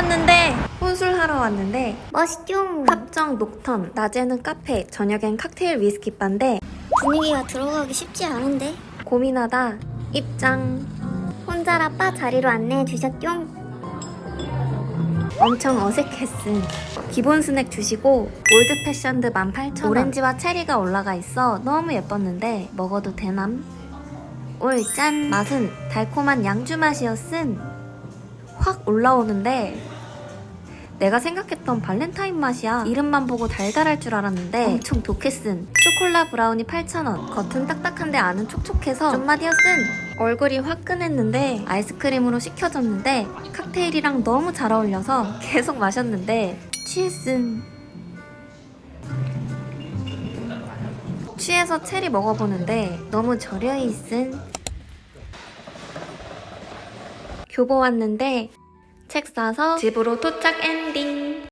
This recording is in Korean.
왔는데 혼술 하러 왔는데 맛있죠? 합정 녹턴. 낮에는 카페 저녁엔 칵테일 위스키 바인데 분위기가 들어가기 쉽지 않은데? 고민하다. 입장. 혼자라 바 자리로 안내해 주셨죠? 엄청 어색했음. 기본 스낵 주시고 올드 패션드 18,000원. 오렌지와 체리가 올라가 있어 너무 예뻤는데 먹어도 되남? 올 짠. 맛은 달콤한 양주 맛이었음. 확 올라오는데 내가 생각했던 발렌타인 맛이야. 이름만 보고 달달할 줄 알았는데 엄청 독했음. 초콜라 브라우니 8,000원. 겉은 딱딱한데 안은 촉촉해서 존맛이었음. 얼굴이 화끈했는데 아이스크림으로 식혀줬는데 칵테일이랑 너무 잘 어울려서 계속 마셨는데 취했음. 취해서 체리 먹어보는데 너무 저려 있음. 교보 왔는데 책 사서 집으로 도착 엔딩